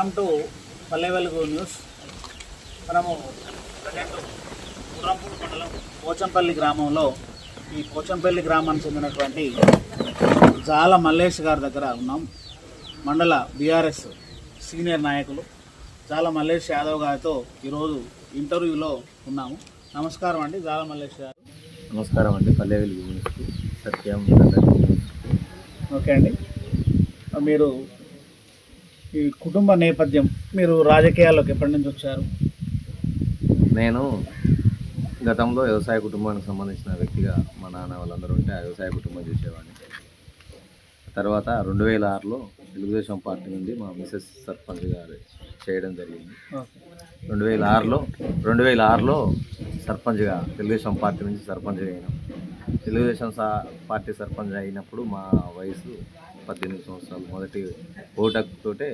Welcome to Palle Velugu news మనము present Gurrampudi మండలం పోచంపల్లి గ్రామంలో ఈ పోచంపల్లి గ్రామానికి చెందినటువంటి జాల మల్లేష్ గారి దగ్గర ఉన్నాం. మండల బీఆర్ఎస్ సీనియర్ నాయకులు జాల మల్లేష్ యాదవ్ గారితో ఈరోజు ఇంటర్వ్యూలో ఉన్నాము. నమస్కారం అండి జాల మల్లేష్ గారు. నమస్కారం అండి. పల్లె వెలుగు సత్యం. ఓకే అండి. మీరు ఈ కుటుంబ నేపథ్యం మీరు రాజకీయాల్లోకి ఎప్పటి నుంచి వచ్చారు? నేను గతంలో వ్యవసాయ కుటుంబానికి సంబంధించిన వ్యక్తిగా మా నాన్న వాళ్ళందరూ ఉంటే ఆ వ్యవసాయ కుటుంబం చూసేవాడిని. తర్వాత రెండు వేల ఆరులో తెలుగుదేశం పార్టీ నుండి మా మిసెస్ సర్పంచ్ గారు చేయడం జరిగింది. రెండు వేల ఆరులో రెండు వేల ఆరులో సర్పంచ్గా తెలుగుదేశం పార్టీ నుంచి సర్పంచ్గా అయినాం. తెలుగుదేశం సా పార్టీ సర్పంచ్ అయినప్పుడు మా వయసు పద్దెనిమిది సంవత్సరాలు మొదటి ఓటకుతోటే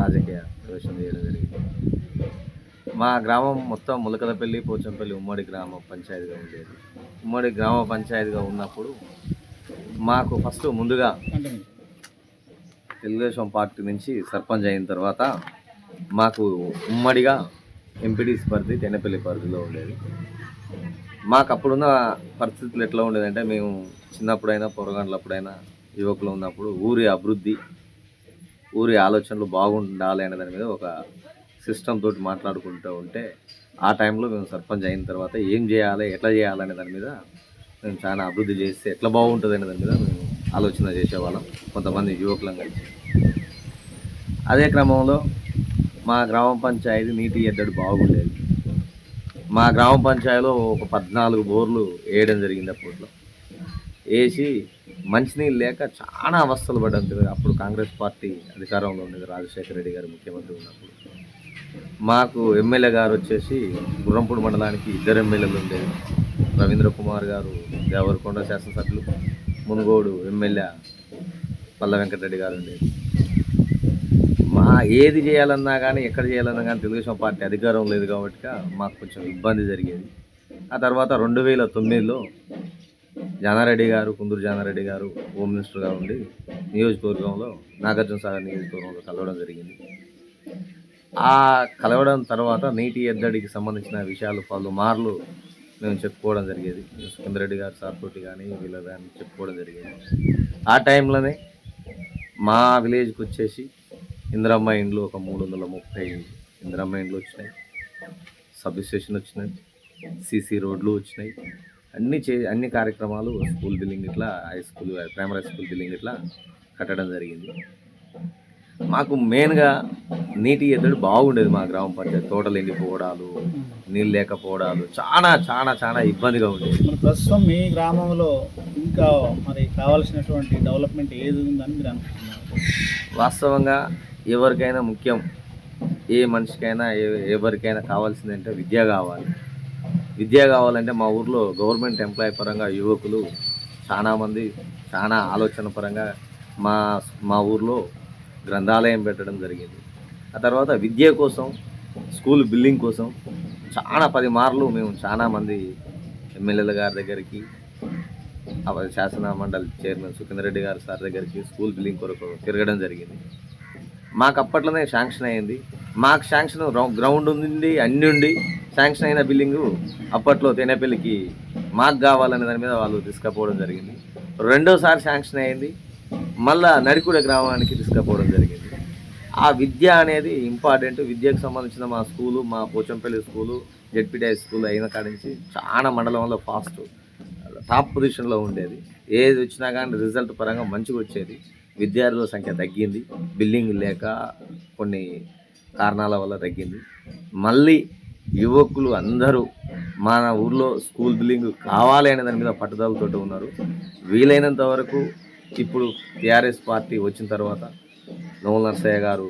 రాజకీయ ప్రవేశం చేయడం జరిగింది. మా గ్రామం మొత్తం ములకలపల్లి పోచంపల్లి ఉమ్మడి గ్రామ పంచాయతీగా ఉండేది. ఉమ్మడి గ్రామ పంచాయతీగా ఉన్నప్పుడు మాకు ఫస్ట్ ముందుగా తెలుగుదేశం పార్టీ నుంచి సర్పంచ్ అయిన తర్వాత మాకు ఉమ్మడిగా ఎంపీడీసీ పరిధి తెనపల్లి పరిధిలో ఉండేది. మాకు అప్పుడున్న పరిస్థితులు ఎట్లా ఉండేదంటే మేము చిన్నప్పుడైనా పొరగండ్లప్పుడైనా యువకులు ఉన్నప్పుడు ఊరి అభివృద్ధి ఊరి ఆలోచనలు బాగుండాలి అనే దాని మీద ఒక సిస్టమ్ తోటి మాట్లాడుకుంటూ ఉంటే ఆ టైంలో మేము సర్పంచ్ అయిన తర్వాత ఏం చేయాలి ఎట్లా చేయాలి అనే దాని మీద మేము చాలా అభివృద్ధి చేస్తే ఎట్లా బాగుంటుంది అనే దాని మీద మేము ఆలోచన చేసేవాళ్ళం కొంతమంది యువకులం కలిసి. అదే క్రమంలో మా గ్రామ పంచాయతీ నీటి ఎద్దడి బాగుండేది. మా గ్రామ పంచాయతీలో ఒక పద్నాలుగు బోర్లు వేయడం జరిగింది అప్పట్లో. వేసి మంచినీళ్ళు లేక చాలా అవస్థలు పడ్డాం తెలియదు. అప్పుడు కాంగ్రెస్ పార్టీ అధికారంలో ఉండేది రాజశేఖర రెడ్డి గారు ముఖ్యమంత్రి ఉన్నప్పుడు. మాకు ఎమ్మెల్యే గారు వచ్చేసి గుర్రంపూడి మండలానికి ఇద్దరు ఎమ్మెల్యేలు ఉండేది రవీంద్ర కుమార్ గారు దేవరకొండ శాసనసభ్యులు మునుగోడు ఎమ్మెల్యే పల్ల వెంకటరెడ్డి గారు ఉండేది. మా ఏది చేయాలన్నా కానీ ఎక్కడ చేయాలన్నా కానీ తెలుగుదేశం పార్టీ అధికారం లేదు కాబట్టి మాకు కొంచెం ఇబ్బంది జరిగేది. ఆ తర్వాత రెండు వేల తొమ్మిదిలో జానారెడ్డి గారు కుందూరు జానారెడ్డి గారు హోమ్ మినిస్టర్గా ఉండి నియోజకవర్గంలో నాగార్జున సాగర్ నియోజకవర్గంలో కలవడం జరిగింది. ఆ కలవడం తర్వాత నీటి ఎద్దడికి సంబంధించిన విషయాలు పలు మార్లు మేము చెప్పుకోవడం జరిగేది. సుఖేంద్రెడ్డి గారు సార్తోటి కానీ వీళ్ళ కానీ చెప్పుకోవడం జరిగేది. ఆ టైంలోనే మా విలేజ్కి వచ్చేసి ఇందిరమ్మ ఇండ్లు ఒక మూడు వందల ముప్పై ఇందిరమ్మ ఇండ్లు వచ్చినాయి. సబ్ స్టేషన్ వచ్చినాయి. సీసీ రోడ్లు వచ్చినాయి. అన్ని చే అన్ని కార్యక్రమాలు స్కూల్ బిల్డింగ్ ఇట్లా high school primary school building ఇట్లా కట్టడం జరిగింది. మాకు మెయిన్గా నీటి ఎద్దడి బాగుండేది మా గ్రామ పంచాయతీ. తోటలు ఎండిపోవడాలు నీళ్ళు లేకపోవడాలు చాలా చాలా చాలా ఇబ్బందిగా ఉండేది. ప్రస్తుతం మీ గ్రామంలో ఇంకా మరి కావాల్సినటువంటి డెవలప్మెంట్ ఏది ఉందని మీరు అనుకుంటున్నారు? వాస్తవంగా ఎవరికైనా ముఖ్యం ఏ మనిషికైనా ఎవరికైనా కావాల్సింది అంటే విద్య కావాలి. విద్య కావాలంటే మా ఊర్లో గవర్నమెంట్ ఎంప్లాయీ పరంగా యువకులు చాలామంది చాలా ఆలోచన పరంగా మా మా ఊర్లో గ్రంథాలయం పెట్టడం జరిగింది. ఆ తర్వాత విద్య కోసం స్కూల్ బిల్డింగ్ కోసం చాలా పది మార్లు మేము చాలామంది ఎమ్మెల్యేల గారి దగ్గరికి శాసన మండలి చైర్మన్ సుఖేందర్ రెడ్డి గారు సార్ దగ్గరికి స్కూల్ బిల్డింగ్ కొరకు తిరగడం జరిగింది. మాకు అప్పట్లోనే శాంక్షన్ అయింది. మాకు శాంక్షన్ గ్రౌండ్ ఉంది అన్ని ఉండి శాంక్షన్ అయిన బిల్డింగు అప్పట్లో తేనెపల్లికి మాకు కావాలనే దాని మీద వాళ్ళు తీసుకుపోవడం జరిగింది. రెండోసారి శాంక్షన్ అయింది. మళ్ళా నడికూడ గ్రామానికి తీసుకుపోవడం జరిగింది. ఆ విద్య అనేది ఇంపార్టెంట్. విద్యకు సంబంధించిన మా స్కూలు మా పోచంపల్లి స్కూలు జెడ్పీటీ స్కూల్ అయిన కాడి నుంచి చాలా మండలంలో ఫాస్ట్ టాప్ పొజిషన్లో ఉండేది. ఏది వచ్చినా కానీ రిజల్ట్ పరంగా మంచిగా వచ్చేది. విద్యార్థుల సంఖ్య తగ్గింది. బిల్డింగ్ లేక కొన్ని కారణాల వల్ల తగ్గింది. మళ్ళీ యువకులు అందరూ మన ఊర్లో స్కూల్ బిల్డింగ్ కావాలి అనే దాని మీద పట్టుదలతో ఉన్నారు. వీలైనంత వరకు ఇప్పుడు టీఆర్ఎస్ పార్టీ వచ్చిన తర్వాత నోముల నర్సయ్య గారు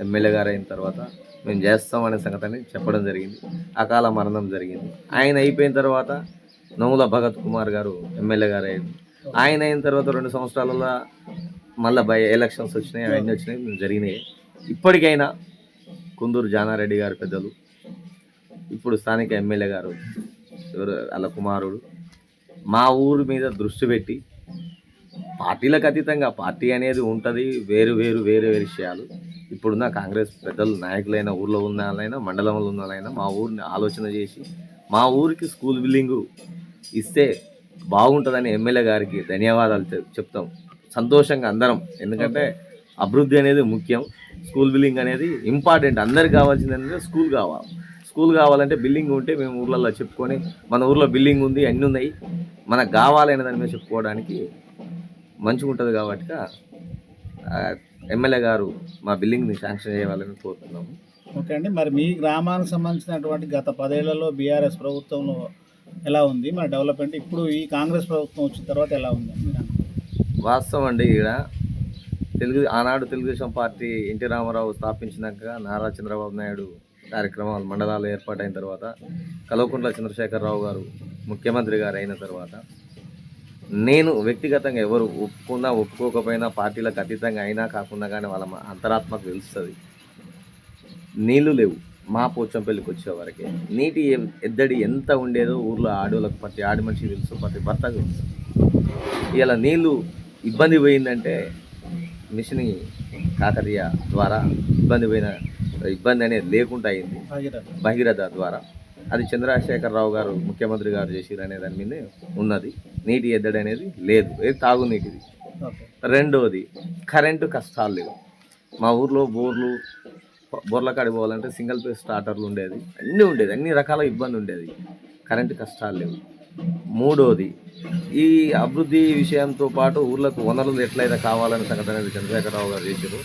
ఎమ్మెల్యే గారు అయిన తర్వాత మేము చేస్తామనే సంగతిని చెప్పడం జరిగింది. అకాల మరణం జరిగింది. ఆయన అయిపోయిన తర్వాత నోముల భగత్ కుమార్ గారు ఎమ్మెల్యే గారు అయ్యారు. ఆయన అయిన తర్వాత రెండు సంవత్సరాలలో మళ్ళీ బై ఎలక్షన్స్ వచ్చినాయి అవన్నీ వచ్చినాయి మేము జరిగినాయి. ఇప్పటికైనా కుందూరు జానారెడ్డి గారు పెద్దలు ఇప్పుడు స్థానిక ఎమ్మెల్యే గారు ఎవరు? వాళ్ళ కుమారుడు. మా ఊరి మీద దృష్టి పెట్టి పార్టీలకు అతీతంగా పార్టీ అనేది ఉంటుంది వేరు వేరు వేరు వేరు విషయాలు. ఇప్పుడున్న కాంగ్రెస్ పెద్దలు నాయకులైన ఊర్లో ఉన్న వాళ్ళైనా మండలంలో ఉన్న వాళ్ళైనా మా ఊరిని ఆలోచన చేసి మా ఊరికి స్కూల్ బిల్డింగు ఇస్తే బాగుంటుందని ఎమ్మెల్యే గారికి ధన్యవాదాలు చెప్- చెప్తాం. సంతోషంగా అందరం. ఎందుకంటే అభివృద్ధి అనేది ముఖ్యం. స్కూల్ బిల్డింగ్ అనేది ఇంపార్టెంట్. అందరికి కావాల్సింది స్కూల్ కావాలి. స్కూల్ కావాలంటే బిల్డింగ్ ఉంటే మేము ఊర్లలో చెప్పుకొని మన ఊర్లో బిల్డింగ్ ఉంది అన్నీ ఉన్నాయి. మనకు కావాలి అనే దాని మీద చెప్పుకోవడానికి మంచిగా ఉంటుంది కాబట్టి ఎమ్మెల్యే గారు మా బిల్డింగ్ని శాంక్షన్ చేయాలని కోరుతున్నాము. ఓకే అండి. మరి మీ గ్రామానికి సంబంధించినటువంటి గత పదేళ్ళలో బీఆర్ఎస్ ప్రభుత్వంలో ఎలా ఉంది? మరి డెవలప్మెంట్ ఇప్పుడు ఈ కాంగ్రెస్ ప్రభుత్వం వచ్చిన తర్వాత ఎలా ఉంది? వాస్తవం అండి ఈడ. తెలుగు ఆనాడు తెలుగుదేశం పార్టీ ఎన్టీ రామారావు స్థాపించినాక నారా చంద్రబాబు నాయుడు కార్యక్రమాలు మండలాలు ఏర్పాటైన తర్వాత కల్వకుంట్ల చంద్రశేఖరరావు గారు ముఖ్యమంత్రి గారు అయిన తర్వాత నేను వ్యక్తిగతంగా ఎవరు ఒప్పుకున్నా ఒప్పుకోకపోయినా పార్టీలకు అతీతంగా అయినా కాకుండా కానీ వాళ్ళ అంతరాత్మకు తెలుస్తుంది. నీళ్ళు లేవు. మా పోచంపల్లికి వచ్చే వరకే. నీటి ఎద్దడి ఎంత ఉండేదో ఊర్లో ఆడోళ్ళకి ప్రతి ఆడి మనిషికి తెలుసు ప్రతి భర్తకు తెలుసు. ఇలా నీళ్ళు ఇబ్బంది పోయిందంటే మిషన్ కాకతీయ ద్వారా ఇబ్బంది పోయిన ఇబ్బంది అనేది లేకుండా అయింది. భగీరథ ద్వారా. అది చంద్రశేఖరరావు గారు ముఖ్యమంత్రి గారు చేసిరు అనే దాని మీద ఉన్నది. నీటి ఎద్దడి అనేది లేదు. ఏది తాగునీటిది. రెండోది కరెంటు కష్టాలు లేవు. మా ఊర్లో బోర్లు బోర్ల కాడి పోవాలంటే సింగిల్ ఫేస్ స్టార్టర్లు ఉండేది. అన్నీ ఉండేది. అన్ని రకాల ఇబ్బంది ఉండేది. కరెంటు కష్టాలు లేవు. మూడోది ఈ అభివృద్ధి విషయంతో పాటు ఊర్లకు వనరులు ఎట్లయితే కావాలనే సంగతి అనేది చంద్రశేఖరరావు గారు చేశారు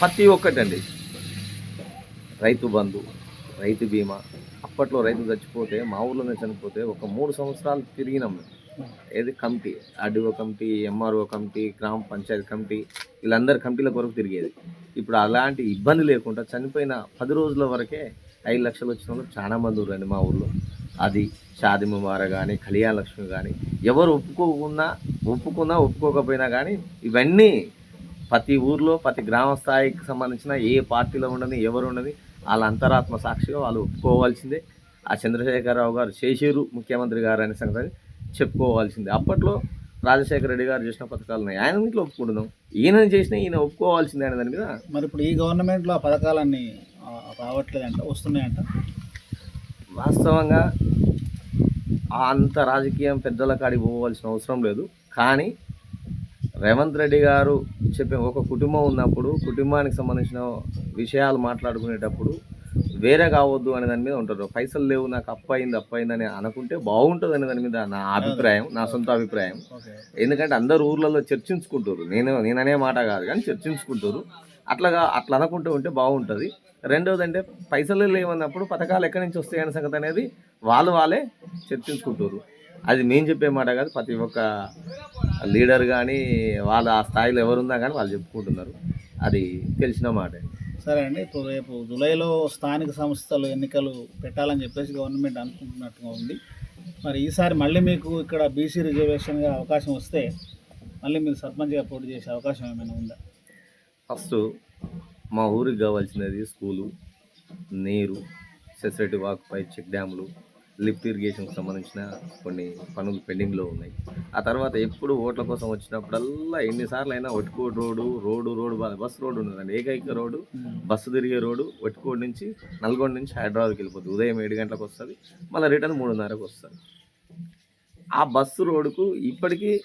ప్రతి ఒక్కటండి. రైతు బంధు రైతు బీమా అప్పట్లో రైతు చచ్చిపోతే మా ఊర్లోనే చనిపోతే ఒక మూడు సంవత్సరాలు తిరిగినాం మేము. ఏది committee RDO committee MRO committee గ్రామ పంచాయతీ కమిటీ వీళ్ళందరి కమిటీల కొరకు తిరిగేది. ఇప్పుడు అలాంటి ఇబ్బంది లేకుండా చనిపోయిన పది రోజుల వరకే ఐదు లక్షలు వచ్చిన వాళ్ళు చాలా మంది ఉన్నారు మా ఊర్లో. అది షాది కానీ కళ్యాణ లక్ష్మి కానీ ఎవరు ఒప్పుకోకున్నా ఒప్పుకున్నా ఒప్పుకోకపోయినా కానీ ఇవన్నీ ప్రతి ఊర్లో ప్రతి గ్రామ స్థాయికి సంబంధించిన ఏ పార్టీలో ఉండని ఎవరు ఉండని వాళ్ళ అంతరాత్మ సాక్షిగా వాళ్ళు ఒప్పుకోవాల్సిందే. ఆ చంద్రశేఖరరావు గారు చేసేరు ముఖ్యమంత్రి గారు అనే సంగతి చెప్పుకోవాల్సిందే. అప్పట్లో రాజశేఖర రెడ్డి గారు చేసిన పథకాలు ఉన్నాయి. ఆయన ఇంట్లో ఒప్పుకుంటున్నాం. ఈయన చేసిన ఈయన ఒప్పుకోవాల్సిందే అనే దాని మీద మరి ఇప్పుడు ఈ గవర్నమెంట్లో ఆ పథకాలన్నీ రావట్లేదంట వస్తున్నాయంట? వాస్తవంగా ఆ అంత రాజకీయం పెద్దల కాడికి పోవాల్సిన అవసరం లేదు. కానీ రేవంత్ రెడ్డి గారు చెప్పే ఒక కుటుంబం ఉన్నప్పుడు కుటుంబానికి సంబంధించిన విషయాలు మాట్లాడుకునేటప్పుడు వేరే కావద్దు అనే దాని మీద ఉంటారు. పైసలు లేవు నాకు అప్పు అయింది అప్పు అయింది అని అనుకుంటే బాగుంటుంది అనే దాని మీద నా అభిప్రాయం నా సొంత అభిప్రాయం. ఎందుకంటే అందరు ఊర్లలో చర్చించుకుంటారు. నేను నేననే మాట కాదు కానీ చర్చించుకుంటారు. అట్లాగా అట్లా అనుకుంటూ ఉంటే బాగుంటుంది. రెండోది అంటే పైసలు లేవన్నప్పుడు పథకాలు ఎక్కడి నుంచి వస్తాయనే సంగతి అనేది వాళ్ళు వాళ్ళే చర్చించుకుంటారు. అది మేము చెప్పే మాట కాదు ప్రతి ఒక్క లీడర్ కానీ వాళ్ళ ఆ స్థాయిలో ఎవరున్నా కానీ వాళ్ళు చెప్పుకుంటున్నారు. అది తెలిసిన మాట. సరే అండి ఇప్పుడు రేపు జూలైలో స్థానిక సంస్థలు ఎన్నికలు పెట్టాలని చెప్పేసి గవర్నమెంట్ అనుకుంటున్నట్టుగా ఉంది. మరి ఈసారి మళ్ళీ మీకు ఇక్కడ బీసీ రిజర్వేషన్గా అవకాశం వస్తే మళ్ళీ మీరు సర్పంచ్గా పోటీ చేసే అవకాశం ఏమైనా ఉందా? ఫస్ట్ మా ఊరికి కావాల్సినది స్కూలు నీరు సెసరిటీ వాక్ పై చెక్ డ్యాములు లిఫ్ట్ ఇరిగేషన్కి సంబంధించిన కొన్ని పనులు పెండింగ్లో ఉన్నాయి. ఆ తర్వాత ఎప్పుడు ఓట్ల కోసం వచ్చినప్పుడల్లా ఎన్నిసార్లు అయినా ఒట్టుకోడు రోడ్డు రోడ్డు రోడ్డు బా- బస్ రోడ్డు ఉన్నదండి. ఏకైక రోడ్డు బస్సు తిరిగే రోడ్డు ఒట్టుకోడు నుంచి నల్గొండ నుంచి హైదరాబాద్కి వెళ్ళిపోతుంది ఉదయం ఏడు గంటలకు వస్తుంది మళ్ళీ రిటర్న్ మూడున్నరకు వస్తుంది. ఆ బస్సు రోడ్డుకు ఇప్పటికీ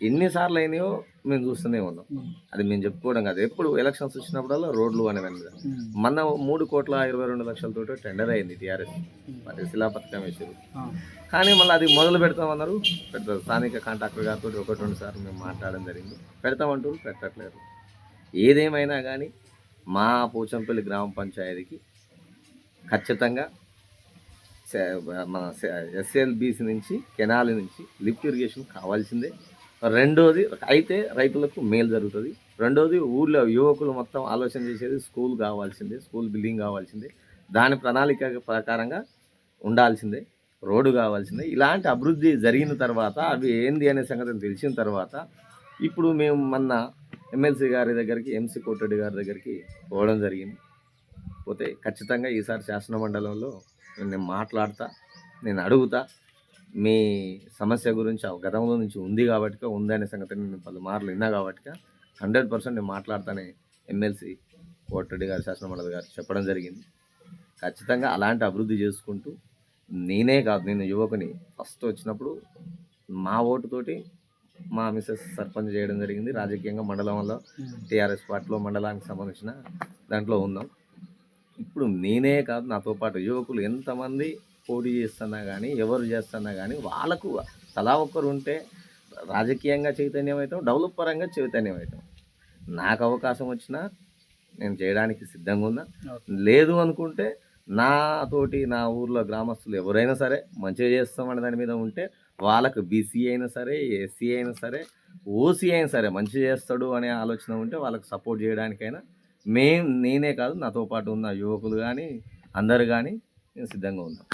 ఎన్నిసార్లు అయినాయో మేము చూస్తూనే ఉన్నాం. అది మేము చెప్పుకోవడం కాదు. ఎప్పుడు ఎలక్షన్స్ వచ్చినప్పుడల్లా రోడ్లు అనే దాని మీద. మొన్న మూడు కోట్ల ఇరవై రెండు లక్షలతో టెండర్ అయింది టీఆర్ఎస్. మరి శిలా పథకం వేసారు కానీ మళ్ళీ అది మొదలు పెడతామన్నారు. పెడతారు. స్థానిక కాంట్రాక్టర్ గారితో ఒకటి రెండు సార్లు మేము మాట్లాడడం జరిగింది. పెడతామంటారు పెట్టట్లేదు. ఏదేమైనా కానీ మా పోచంపల్లి గ్రామ పంచాయతీకి ఖచ్చితంగా మన ఎస్ఎల్బిసి నుంచి కెనాల్ నుంచి లిఫ్ట్ ఇరిగేషన్ కావాల్సిందే. రెండోది అయితే రైతులకు మేలు జరుగుతుంది. రెండోది ఊళ్ళో యువకులు మొత్తం ఆలోచన చేసేది స్కూల్ కావాల్సిందే స్కూల్ బిల్డింగ్ కావాల్సిందే. దాని ప్రణాళిక ప్రకారంగా ఉండాల్సిందే రోడ్డు కావాల్సిందే. ఇలాంటి అభివృద్ధి జరిగిన తర్వాత అవి ఏంది అనే సంగతి తెలిసిన తర్వాత ఇప్పుడు మేము మొన్న ఎమ్మెల్సీ గారి దగ్గరికి ఎంసీ కోటరెడ్డి గారి దగ్గరికి పోవడం జరిగింది. పోతే ఖచ్చితంగా ఈసారి శాసన మండలంలో నేను మాట్లాడతా నేను అడుగుతా మీ సమస్య గురించి ఆ గతంలో నుంచి ఉంది కాబట్టి ఉంది అనే సంగతి నేను పలుమార్లు విన్నా కాబట్టి హండ్రెడ్ పర్సెంట్ నేను మాట్లాడతానే ఎమ్మెల్సీ కోటరెడ్డి గారు శాసనమండలి గారు చెప్పడం జరిగింది. ఖచ్చితంగా అలాంటి అభివృద్ధి చేసుకుంటూ నేనే కాదు నేను యువకుని ఫస్ట్ వచ్చినప్పుడు మా ఓటుతోటి మా మిస్సెస్ సర్పంచ్ చేయడం జరిగింది. రాజకీయంగా మండలంలో టీఆర్ఎస్ పార్టీలో మండలానికి సంబంధించిన దాంట్లో ఉన్నాం. ఇప్పుడు నేనే కాదు నాతో పాటు యువకులు ఎంతమంది పోటీ చేస్తున్నా కానీ ఎవరు చేస్తున్నా కానీ వాళ్ళకు తలా ఒక్కరు ఉంటే రాజకీయంగా చైతన్యం అవుతాం డెవలప్ పరంగా చైతన్యం అవుతాం నాకు అవకాశం వచ్చినా నేను చేయడానికి సిద్ధంగా ఉన్నా. లేదు అనుకుంటే నాతోటి నా ఊర్లో గ్రామస్తులు ఎవరైనా సరే మంచిగా చేస్తామనే దాని మీద ఉంటే వాళ్ళకు బీసీ అయినా సరే ఎస్సీ అయినా సరే ఓసీ అయినా సరే మంచి చేస్తాడు అనే ఆలోచన ఉంటే వాళ్ళకి సపోర్ట్ చేయడానికైనా మేం నేనే కాదు నాతో పాటు ఉన్న యువకులు కానీ అందరు కానీ నేను సిద్ధంగా ఉన్నాం.